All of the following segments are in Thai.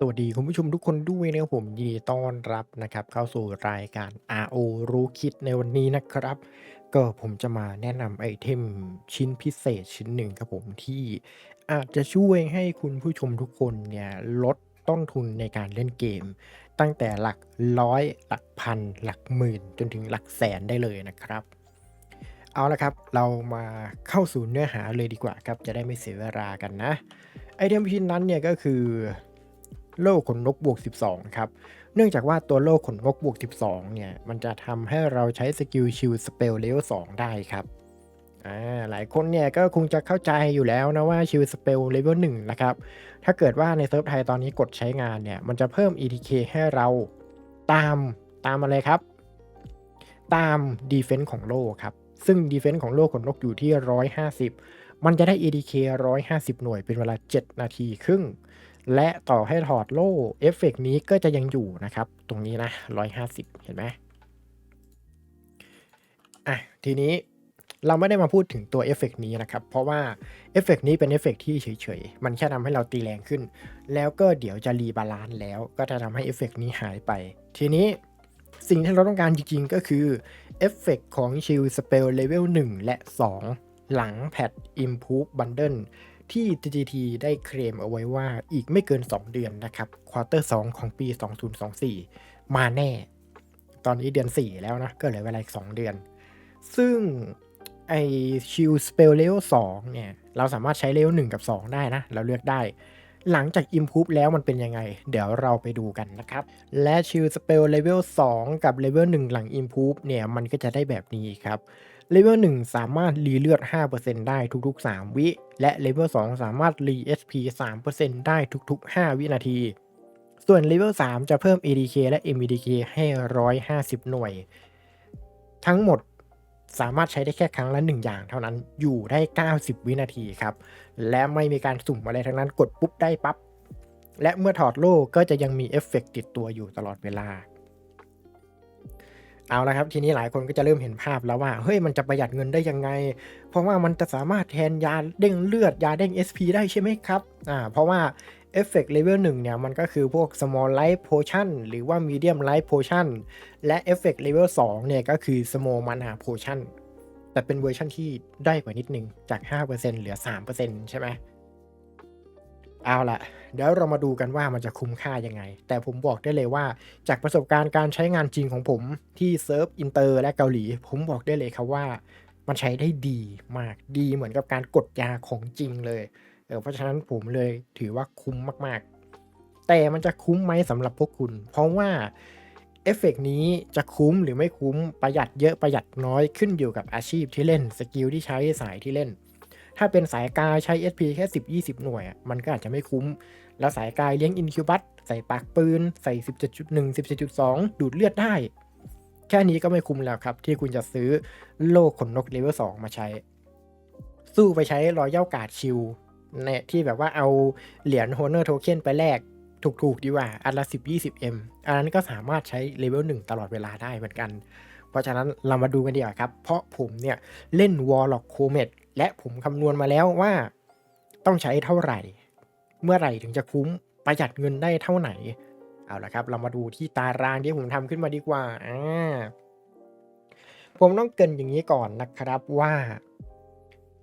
สวัสดีคุณผู้ชมทุกคนด้วยนะครับผมยินดีต้อนรับนะครับ เข้าสู่รายการ RO รู้คิดในวันนี้นะครับ ก็ผมจะมาแนะนำไอเทมชิ้นพิเศษชิ้นหนึ่งครับผมที่อาจจะช่วยให้คุณผู้ชมทุกคนเนี่ยลดต้นทุนในการเล่นเกม ตั้งแต่หลักร้อย หลักพัน หลักหมื่น จนถึงหลักแสนได้เลยนะครับ เอาละครับ เรามาเข้าสู่เนื้อหาเลยดีกว่าครับ จะได้ไม่เสียเวลากันนะไอเทมชิ้นนั้นเนี่ยก็คือ โล่ขนนกบวก 12 ครับ เนื่องจากว่าตัวโล่ขนนกบวก 12 เนี่ย มันจะทำให้เราใช้สกิลชิลสเปลเลเวล2ได้ครับอ่าหลายคนเนี่ยก็คงจะเข้าใจอยู่แล้วนะว่าชิลสเปลเลเวล1นะครับ ถ้าเกิดว่าในเซิร์ฟไทยตอนนี้กดใช้งานเนี่ย มันจะเพิ่ม ETK ให้เราตามตามอะไรครับ ตามดีเฟน s ์ของโล่ครับ ซึ่งดีเฟน s ์ของโล่ขนนกอยู่ที่ 150 มันจะได้ EDK 150 หน่วยเป็นเวลา 7 นาทีครึ่ง และต่อให้ถอดโล่เอฟเฟกต์นี้ก็จะยังอยู่นะครับ ตรงนี้นะ 150 เห็นไหมอะ ทีนี้เราไม่ได้มาพูดถึงตัวเอฟเฟกต์นี้นะครับ เพราะว่าเอฟเฟกต์นี้เป็นเอฟเฟกต์ที่เฉยๆ มันแค่ทำให้เราตีแรงขึ้น แล้วก็เดี๋ยวจะรีบาลานซ์แล้วก็จะทำให้เอฟเฟกต์นี้หายไป ทีนี้สิ่งที่เราต้องการจริงๆ ก็คือเอฟเฟกต์ของชิลสเปลเลเวล1และ 2 หลังแพท Improve Bundle ที่ TGT ได้เคลมเอาไว้ว่าอีกไม่เกิน 2 เดือนนะครับควอเตอร์2ของปี 2024 มาแน่ ตอนนี้เดือน 4 แล้วนะ ก็เหลือเวลาอีก 2 เดือน ซึ่งไอชิลสเปลเลเวล2เนี่ย เราสามารถใช้เลเวล1กับ 2 ได้นะ เราเลือกได้ หลังจาก Improve แล้วมันเป็นยังไง เดี๋ยวเราไปดูกันนะครับ และชิลสเปลเลเวล2กับเลเวล1หลัง Improve เนี่ย มันก็จะได้แบบนี้ครับ เลเวล1สามารถรีเลือด 5%ได้ทุกๆ 3 วิ และเลเวล2สามารถรี SP 3%ได้ทุกๆ 5 วินาที ส่วนเลเวล3จะเพิ่ม ADK และ MEDK ให้ 150 หน่วย ทั้งหมดสามารถใช้ได้แค่ครั้งละ 1 อย่างเท่านั้น อยู่ได้ 90 วินาทีครับ และไม่มีการสุ่มอะไรทั้งนั้น กดปุ๊บได้ปั๊บ และเมื่อถอดโล่ก็จะยังมีเอฟเฟกต์ติดตัวอยู่ตลอดเวลา เอาละครับ ทีนี้หลายคนก็จะเริ่มเห็นภาพแล้วว่า เฮ้ยมันจะประหยัดเงินได้ยังไง เพราะว่ามันจะสามารถแทนยาเด้งเลือดยาเด้ง SP ได้ใช่ไหมครับอ่าเพราะว่าเอฟเฟกต์เลเวล1เนี่ยมันก็คือพวก small life potion หรือว่า medium life potion และเอฟเฟกต์เลเวล2เนี่ยก็คือ small mana potion แต่เป็นเวอร์ชันที่ได้กว่านิดนึงจาก 5%เหลือ 3%ใช่ไหม เอาละเดี๋ยวเรามาดูกันว่ามันจะคุ้มค่ายังไง แต่ผมบอกได้เลยว่าจากประสบการณ์การใช้งานจริงของผมที่เซิร์ฟอินเตอร์และเกาหลี ผมบอกได้เลยครับว่า มันใช้ได้ดีมากดีเหมือนกับการกดยาของจริงเลยเออเพราะฉะนั้นผมเลยถือว่าคุ้มมากๆ แต่มันจะคุ้มไหมสำหรับพวกคุณ เพราะว่าเอฟเฟกนี้จะคุ้มหรือไม่คุ้มประหยัดเยอะประหยัดน้อยขึ้นอยู่กับอาชีพที่เล่นสกิลที่ใช้สายที่เล่น ถ้าเป็นสายกายใช้ SP แค่ 10-20 หน่วย มันก็อาจจะไม่คุ้ม แล้วสายกายเลี้ยงอินคิวบัตใส่ปากปืน ใส่ 17.1 17.2 ดูดเลือดได้ แค่นี้ก็ไม่คุ้มแล้วครับ ที่คุณจะซื้อโลกขนนกเลเวล2มาใช้ สู้ไปใช้รอยัลการ์ดชิลเนี่ยที่แบบว่าเอาเหรียญโฮเนอร์โทเค็นไปแลกถูกๆดีกว่า อันละ 10-20M อันนั้นก็สามารถใช้เลเวล1ตลอดเวลาได้เหมือนกัน เพราะฉะนั้นเรามาดูกันดีกว่าครับ เพราะผมเนี่ย เล่น Warlock c o m e t และผมคำนวณมาแล้วว่าต้องใช้เท่าไหร่ เมื่อไหร่ถึงจะคุ้มประหยัดเงินได้เท่าไหร่เอาละครับ เรามาดูที่ตารางที่ผมทำขึ้นมาดีกว่าอ่าผมต้องเกินอย่างนี้ก่อนนะครับว่า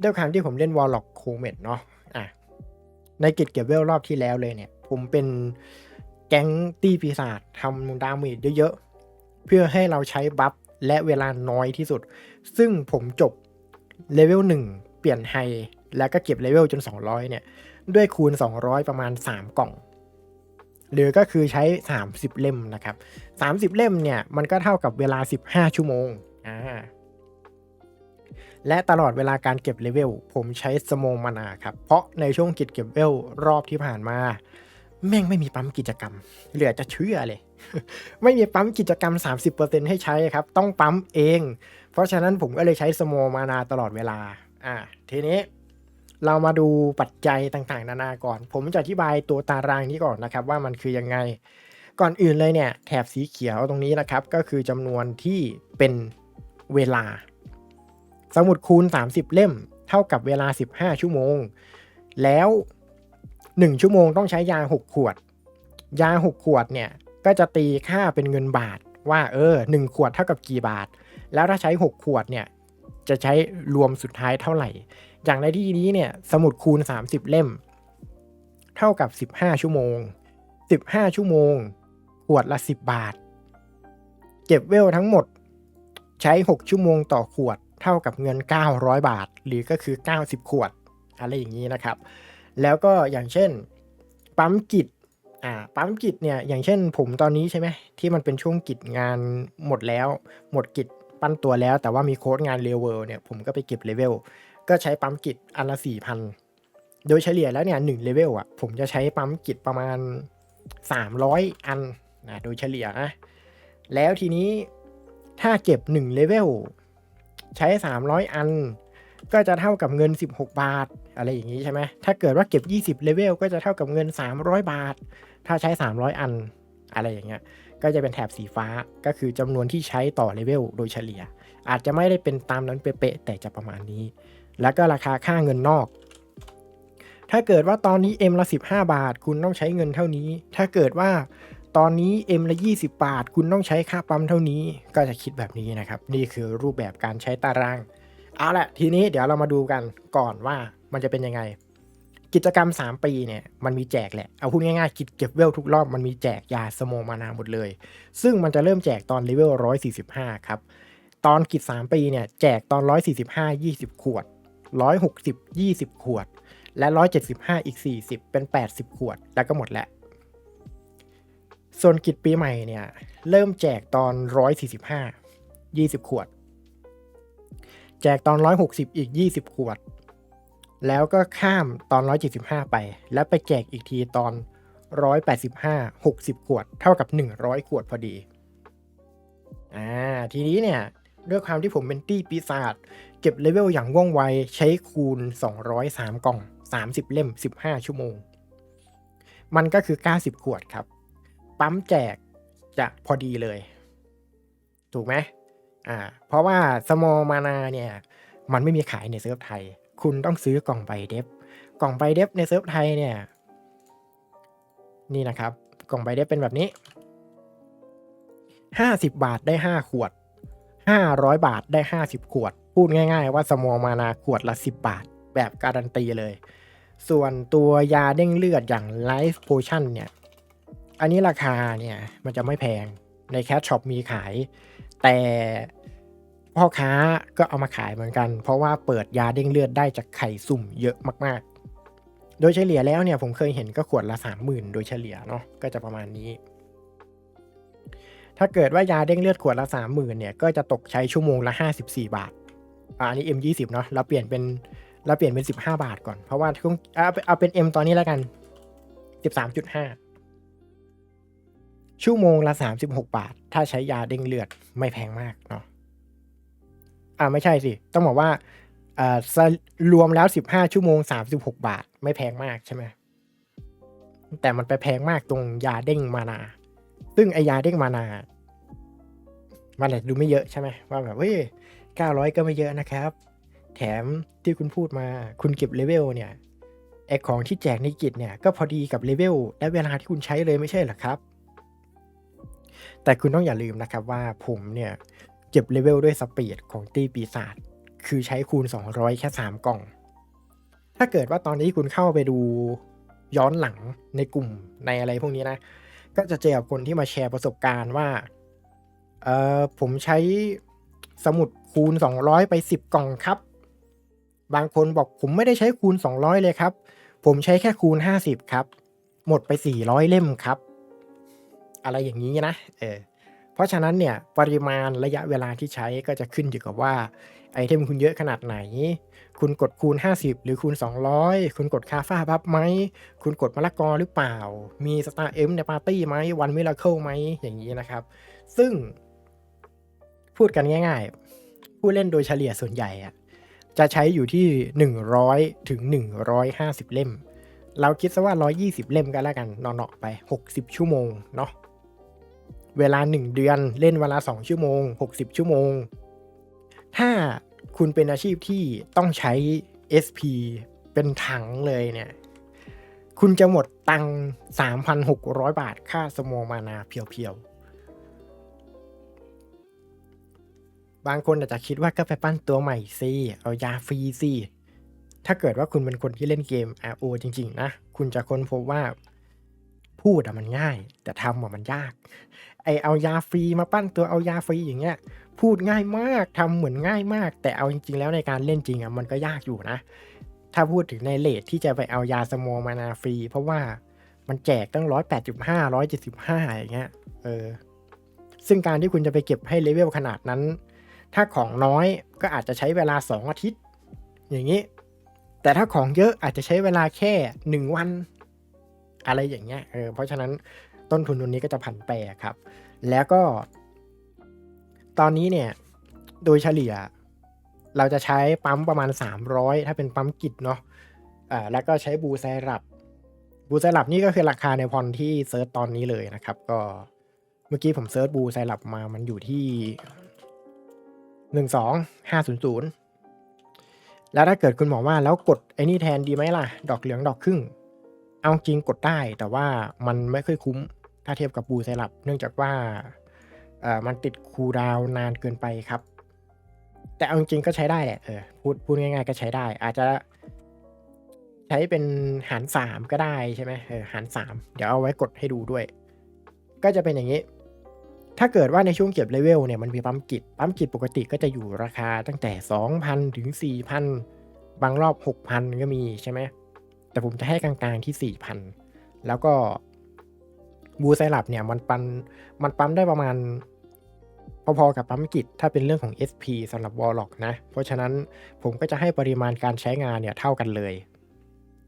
ด้วยความที่ผมเล่น Warlock c o m e t เนาะอะในกิจเก็บเวลรอบที่แล้วเลยเนี่ย ผมเป็นแก๊งตีปีศาจทำดาเมจเยอะๆ เพื่อให้เราใช้บัฟและเวลาน้อยที่สุด ซึ่งผมจบ เลเวล1 เปลี่ยนไฮแล้วก็เก็บเลเวลจน 200 เนี่ย ด้วยคูณ 200 ประมาณ 3 กล่อง หรือก็คือใช้ 30 เล่มนะครับ 30 เล่มเนี่ย มันก็เท่ากับเวลา 15 ชั่วโมงอ่าและตลอดเวลาการเก็บเลเวล ผมใช้สโมมานาครับ เพราะในช่วงกิจเก็บเลเวลรอบที่ผ่านมา แม่งไม่มีปั๊มกิจกรรม เหลือจะเชื่อเลย ไม่มีปั๊มกิจกรรม 30%ให้ใช้ครับ ต้องปั๊มเอง เพราะฉะนั้นผมก็เลยใช้สโมมานาตลอดเวลา อ่า ทีนี้เรามาดูปัจจัยต่างๆ นานาก่อน ผมจะอธิบายตัวตารางนี้ก่อนนะครับ ว่ามันคือยังไง ก่อนอื่นเลยเนี่ยแถบสีเขียวตรงนี้นะครับ ก็คือจำนวนที่เป็นเวลา สมุดคูณ 30 เล่ม เท่ากับเวลา 15 ชั่วโมง แล้ว 1 ชั่วโมงต้องใช้ยา 6 ขวด ยา 6 ขวดเนี่ยก็จะตีค่าเป็นเงินบาท ว่าเออ1ขวดเท่ากับกี่บาท แล้วถ้าใช้ 6 ขวดเนี่ยจะใช้รวมสุดท้ายเท่าไหร่ อย่างในที่นี้เนี่ยสมุดคูณ 30 เล่ม เท่ากับ 15 ชั่วโมง 15 ชั่วโมง ขวดละ 10 บาท เก็บเวลทั้งหมดใช้ 6 ชั่วโมงต่อขวดเท่ากับเงิน 900 บาท หรือก็คือ 90 ขวด อะไรอย่างนี้นะครับ แล้วก็อย่างเช่น ปั๊มกิจ อ่าปั๊มกิจเนี่ยอย่างเช่นผมตอนนี้ใช่ไหมที่มันเป็นช่วงกิจงานหมดแล้ว หมดกิจปั้นตัวแล้ว แต่ว่ามีโค้ดงานเลเวลเนี่ยผมก็ไปเก็บเลเวลก็ใช้ปั๊มกิจอันละ4,000โดยเฉลี่ยแล้วเนี่ยหนึ่งเลเวลอะผมจะใช้ปั๊มกิจประมาณ 300 อันนะโดยเฉลี่ยนะแล้วทีนี้ถ้าเก็บ1เลเวลใช้ 300 อัน ก็จะเท่ากับเงิน 16 บาท อะไรอย่างนี้ใช่ไหมถ้าเกิดว่าเก็บ 20เลเวลก็จะเท่ากับเงิน 300 บาท ถ้าใช้ 300 อันอะไรอย่างเงี้ย ก็จะเป็นแถบสีฟ้า ก็คือจำนวนที่ใช้ต่อเลเวลโดยเฉลี่ย อาจจะไม่ได้เป็นตามนั้นเป๊ะแต่จะประมาณนี้ แล้วก็ราคาค่าเงินนอก ถ้าเกิดว่าตอนนี้ M ละ 15 บาท คุณต้องใช้เงินเท่านี้ ถ้าเกิดว่าตอนนี้ M ละ 20 บาท คุณต้องใช้ค่าปั๊มเท่านี้ ก็จะคิดแบบนี้นะครับ นี่คือรูปแบบการใช้ตาราง เอาละทีนี้เดี๋ยวเรามาดูกันก่อนว่ามันจะเป็นยังไง กิจกรรม 3 ปีเนี่ยมันมีแจกแหละ เอาพูดง่ายๆกิจเก็บเวลทุกรอบมันมีแจกยาสโมมานาหมดเลย ซึ่งมันจะเริ่มแจกตอนเลเวล145 ครับ ตอนกิจ 3 ปีเนี่ยแจกตอน 145 20 ขวด 160 20 ขวด และ 175 อีก 40 เป็น 80 ขวด แล้วก็หมดแล้ว ส่วนกิจปีใหม่เนี่ยเริ่มแจกตอน 145 20 ขวด แจกตอน 160 อีก 20 ขวด แล้วก็ข้ามตอน 175 ไป แล้วไปแจกอีกทีตอน 185 60 ขวด เท่ากับ 100 ขวดพอดี อ่า ทีนี้เนี่ย ด้วยความที่ผมเป็นตี้ปีศาจเก็บเลเวลอย่างว่องไว ใช้คูณ 203 กล่อง 30 เล่ม 15 ชั่วโมง มันก็คือ 90 ขวดครับ ปั๊มแจกจะพอดีเลย ถูกไหมอ่า เพราะว่าสมอมานาเนี่ย มันไม่มีขายในเซิร์ฟไทย คุณต้องซื้อกล่องใบเดฟกล่องใบเดฟในเซิร์ฟไทยเนี่ยนี่นะครับ กล่องใบเดฟเป็นแบบนี้ 50 บาทได้ 5 ขวด 500 บาทได้ 50 ขวด พูดง่าย ๆ ว่าสมอมานาขวดละ 10 บาท แบบการันตีเลย ส่วนตัวยาเด้งเลือดอย่าง Life Potion เนี่ย อันนี้ราคาเนี่ย มันจะไม่แพงในแคชช็อปมีขาย แต่ พ่อค้าก็เอามาขายเหมือนกัน เพราะว่าเปิดยาเด้งเลือดได้จากไข่สุ่มเยอะมากๆ โดยเฉลี่ยแล้วเนี่ยผมเคยเห็นก็ขวดละ30,000โดยเฉลี่ยเนาะก็จะประมาณนี้ ถ้าเกิดว่ายาเด้งเลือดขวดละ30,000เนี่ยก็จะตกใช้ชั่วโมงละ54บาทอ่าอันนี้ M20 เนาะเราเปลี่ยนเป็นเราเปลี่ยนเป็น 15 บาทก่อน เพราะว่าช่วงเอาเอาเป็น M ตอนนี้แล้วกัน 13.5 ชั่วโมงละ 36 บาท ถ้าใช้ยาเด้งเลือดไม่แพงมากเนาะ อ่าไม่ใช่สิ ต้องบอกว่าอ่ารวมแล้ว 15 ชั่วโมง 36 บาท ไม่แพงมากใช่ไหมแต่มันไปแพงมากตรงยาเด้งมานา ซึ่งไอยาเด้งมานา มันอาจจะดูไม่เยอะใช่ไหมว่าแบบเฮ้ย900ก็ไม่เยอะนะครับ แถมที่คุณพูดมาคุณเก็บเลเวลเนี่ยไอของที่แจกในกิจเนี่ยก็พอดีกับเลเวลและเวลาที่คุณใช้เลยไม่ใช่หรอครับ แต่คุณต้องอย่าลืมนะครับว่าผมเนี่ย เก็บเลเวลด้วยสปีดของตีปีศาจคือใช้คูณ 200 แค่ 3 กล่อง ถ้าเกิดว่าตอนนี้คุณเข้าไปดูย้อนหลังในกลุ่มในอะไรพวกนี้นะ ก็จะเจอกับคนที่มาแชร์ประสบการณ์ว่า เออผมใช้สมุดคูณ 200 ไป 10 กล่องครับ บางคนบอกผมไม่ได้ใช้คูณ 200 เลยครับ ผมใช้แค่คูณ 50 ครับ หมดไป 400 เล่มครับ อะไรอย่างนี้นะ เออ ราะฉะนั้นเนี่ยปริมาณระยะเวลาที่ใช้ก็จะขึ้นอยู่กับว่าไอเทมคุณเยอะขนาดไหน คุณกดคูณ 50 หรือคูณ 200 คุณกดคาฟ้าบัฟไหม คุณกดมะละกอหรือเปล่า มีสตาร์เอ็มในปาร์ตี้ไหมวันมิราเคิลไหมอย่างนี้นะครับ ซึ่ง พูดกันง่ายๆ ผู้เล่นโดยเฉลี่ยส่วนใหญ่อะจะใช้อยู่ที่ 100 ถึง 150 เล่ม เราคิดซะว่า 120 เล่มก็แล้วกันเนาะๆไป 60 ชั่วโมงเนาะ เวลา 1 เดือนเล่นเวลา 2 ชั่วโมง 60 ชั่วโมง ถ้าคุณเป็นอาชีพที่ต้องใช้ SP เป็นถังเลยเนี่ย คุณจะหมดตัง 3,600 บาทค่าสโมมานาเพียวๆ บางคนอาจจะคิดว่าก็ไปปั้นตัวใหม่สิเอายาฟรีสิถ้าเกิดว่าคุณเป็นคนที่เล่นเกม RO จริง ๆ นะ คุณจะค้นพบว่าพูดอะมันง่าย แต่ทำอะมันยาก ไอเอายาฟรีมาปั้นตัวเอายาฟรีอย่างเงี้ยพูดง่ายมากทำเหมือนง่ายมาก แต่เอาจริง ๆ แล้วในการเล่นจริงอะมันก็ยากอยู่นะ ถ้าพูดถึงในเลทที่จะไปเอายาสโมมานาฟรี เพราะว่ามันแจกตั้งร้อยแปดจุดห้าร้อยเจ็ดสิบห้าอย่างเงี้ยเออซึ่งการที่คุณจะไปเก็บให้เลเวลขนาดนั้น ถ้าของน้อยก็อาจจะใช้เวลาสองอาทิตย์ อย่างนี้ แต่ถ้าของเยอะอาจจะใช้เวลาแค่หนึ่งวัน อะไรอย่างเงี้ยเออเพราะฉะนั้น ต้นทุนตรงนี้ก็จะผันแปรครับ แล้วก็ ตอนนี้เนี่ย โดยเฉลี่ย เราจะใช้ปั๊มประมาณ 300 ถ้าเป็นปั๊มกิจเนาะอ่าแล้วก็ใช้บูไซรัปบูไซรัปนี่ก็คือราคาในพรที่เซิร์ชตอนนี้เลยนะครับ ก็เมื่อกี้ผมเซิร์ชบูไซรัปมามันอยู่ที่หนึ่งสองห้าศูนย์ศูนย์แล้วถ้าเกิดคุณบอว่าแล้วกดไอ้นี่แทนดีไหมล่ะ ดอกเหลืองดอกครึ่ง เอาจริงกดได้แต่ว่ามันไม่ค่อยคุ้ม ถ้าเทียบกับบูไซรัปเนื่องจากว่าเอ่อมันติดคูลดาวนานเกินไปครับ แต่เอาจริงๆก็ใช้ได้แหละเออพูดพูดง่ายๆก็ใช้ได้ อาจจะใช้เป็นหารสามก็ได้ใช่ไหมเออหารสามเดี๋ยวเอาไว้กดให้ดูด้วย ก็จะเป็นอย่างนี้ ถ้าเกิดว่าในช่วงเก็บเลเวลเนี่ยมันมีปั๊มกิจปั๊มกิจปกติก็จะอยู่ราคาตั้งแต่ 2,000 ถึง 4,000 บางรอบ 6,000 ก็มีใช่ไหมแต่ผมจะให้กลางๆที่ 4,000 แล้วก็ บูไซรัปเนี่ยมันปันมันปั๊มได้ประมาณ พอๆกับปั๊มกิจถ้าเป็นเรื่องของ SP สำหรับวอลล็อกนะ เพราะฉะนั้นผมก็จะให้ปริมาณการใช้งานเนี่ยเท่ากันเลย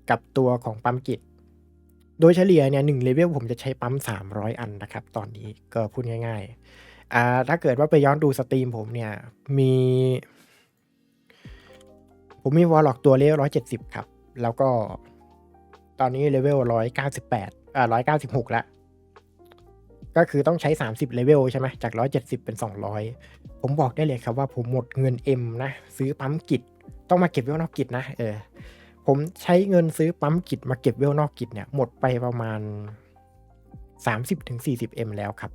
กับตัวของปั๊มกิจ โดยเฉลี่ยเนี่ยหนึ่งเลเวลผมจะใช้ปั๊ม 300 อันนะครับ ตอนนี้ก็พูดง่าย ๆอ่าถ้าเกิดว่าไปย้อนดูสตรีมผมเนี่ยมีผมมีวอลล็อกตัวเลเวล170ครับ แล้วก็ตอนนี้เลเวล198อ่า196แล้ว ก็คือต้องใช้ 30เลเวลใช่ไหมจาก 170 เป็น 200 ผมบอกได้เลยครับว่าผมหมดเงิน M นะ ซื้อปั๊มกิจต้องมาเก็บเวลนอกกิจนะเออผมใช้เงินซื้อปั๊มกิจมาเก็บเวลนอกกิจเนี่ยหมดไปประมาณ 30-40 M แล้วครับ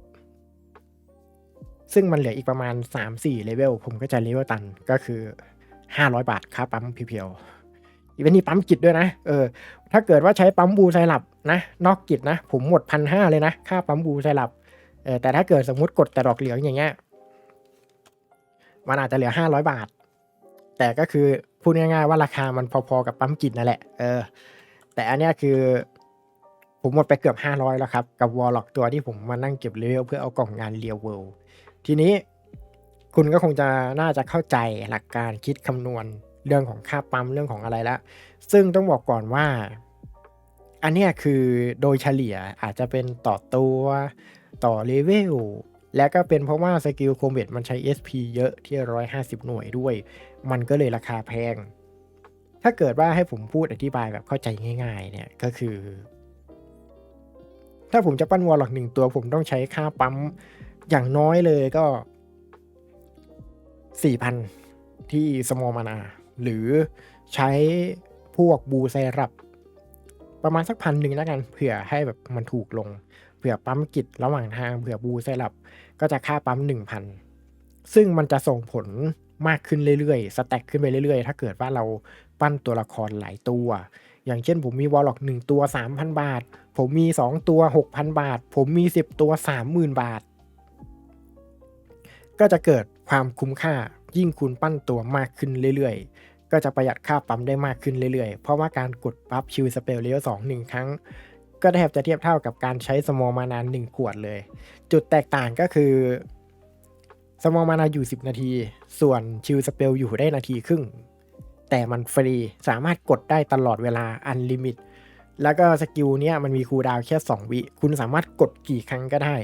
ซึ่งมันเหลืออีกประมาณ 3-4เลเวลผมก็จะเลเวลตันก็คือ 500 บาทค่าปั๊มเพียวๆอีเวนต์นี้ปั๊มกิจด้วยนะ เออ ถ้าเกิดว่าใช้ปั๊มบูไซรัป นะนอกกิจนะ ผมหมดพันห้าเลยนะ ค่าปั๊มบูไซรัปเออแต่ถ้าเกิดสมมุติกดแต่ดอกเหลืองอย่างเงี้ยมันอาจจะเหลือ500บาท แต่ก็คือพูดง่ายๆว่าราคามันพอๆกับปั๊มกิจนั่นแหละเออแต่อันเนี้ยคือ ผมหมดไปเกือบ500แล้วครับ กับวอลล็อกตัวที่ผมมานั่งเก็บเลเวลเพื่อเอากล่องงานเรียวเวลทีนี้คุณก็คงจะน่าจะเข้าใจหลักการคิดคำนวณเรื่องของค่าปั๊มเรื่องของอะไรแล้ว ซึ่งต้องบอกก่อนว่า อันนี้คือโดยเฉลี่ยอาจจะเป็นต่อตัวต่อเลเวลและก็เป็นเพราะว่าสกิลโคมเบตมันใช้ SP เยอะที่ 150 หน่วยด้วย มันก็เลยราคาแพง ถ้าเกิดว่าให้ผมพูดอธิบายแบบเข้าใจง่ายๆเนี่ยก็คือ ถ้าผมจะปั้นวอลล็อกหนึ่งตัว ผมต้องใช้ค่าปั๊มอย่างน้อยเลยก็ 4,000 ที่สมอมานา หรือใช้พวกบูไซรับ ประมาณสักพันหนึ่งแล้วกันเผื่อให้แบบมันถูกลงเผื่อปั๊มกิจระหว่างทางเผื่อบูไซรับ ก็จะค่าปั๊ม1,000ซึ่งมันจะส่งผลมากขึ้นเรื่อยๆ สแต็กขึ้นไปเรื่อยๆ ถ้าเกิดว่าเราปั้นตัวละครหลายตัว อย่างเช่นผมมีวอลล็อก1ตัว 3,000 บาท ผมมี 2 ตัว 6,000 บาท ผมมี 10 ตัว 30,000 บาท ก็จะเกิดความคุ้มค่ายิ่งคุณปั้นตัวมากขึ้นเรื่อยๆ ก็จะประหยัดค่าปั๊มได้มากขึ้นเรื่อยๆ เพราะว่าการกดปั๊บชิวสเปลเลเวสองหนึ่งครั้ง ก็แทบจะเทียบเท่ากับการใช้สมอมานานหนึ่งขวดเลย จุดแตกต่างก็คือสมอมานาอยู่ 10 นาที ส่วนชิวสเปลอยู่ได้นาทีครึ่ง แต่มันฟรีสามารถกดได้ตลอดเวลาอันลิมิต แล้วก็สกิลเนี้ยมันมีคูดาวแค่ 2 วิ คุณสามารถกดกี่ครั้งก็ได้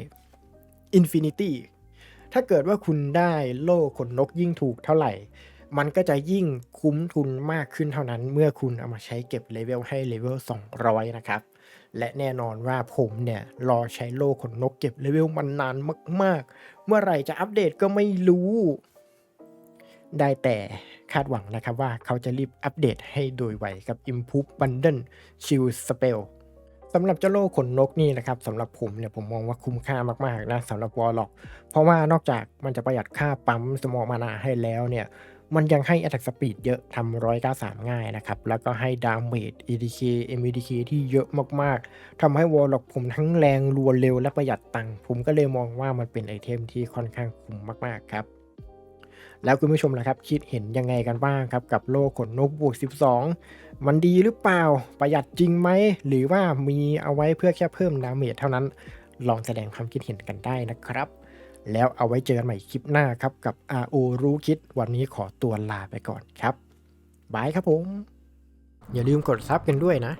Infinity ถ้าเกิดว่าคุณได้โล่ขนนกยิ่งถูกเท่าไหร่ มันก็จะยิ่งคุ้มทุนมากขึ้นเท่านั้น เมื่อคุณเอามาใช้เก็บเลเวลให้เลเวล200 นะครับ และแน่นอนว่าผมเนี่ย รอใช้โล่ขนนกเก็บเลเวลมันนานมาก ๆ เมื่อไหร่จะอัปเดตก็ไม่รู้ ได้แต่คาดหวังนะครับว่าเขาจะรีบอัปเดตให้โดยไวกับ Improve Bundle Shield Spell สำหรับเจ้าโลขนนกนี่นะครับสำหรับผมเนี่ยผมมองว่าคุ้มค่ามากๆนะสำหรับวอลล็อกเพราะว่านอกจากมันจะประหยัดค่าปั๊มสมองมานาให้แล้วเนี่ย มันยังให้ attack speed เยอะทำ193 ง่ายนะครับ แล้วก็ให้ damage EDK MEDK ที่เยอะมากๆ ทำให้วอลล็อกผมทั้งแรงรัวเร็วและประหยัดตังค์ ผมก็เลยมองว่ามันเป็นไอเทมที่ค่อนข้างคุ้มมาก ๆ ครับ แล้วคุณผู้ชมล่ะครับ คิดเห็นยังไงกันบ้างครับ กับโลขนนกบวก 12 มันดีหรือเปล่า ประหยัดจริงไหม หรือว่ามีเอาไว้เพื่อแค่เพิ่มดาเมจเท่านั้น ลองแสดงความคิดเห็นกันได้นะครับ แล้วเอาไว้เจอกันใหม่คลิปหน้าครับ กับ RO รู้คิดวันนี้ขอตัวลาไปก่อนครับบายครับผม อย่าลืมกดซับกันด้วยนะ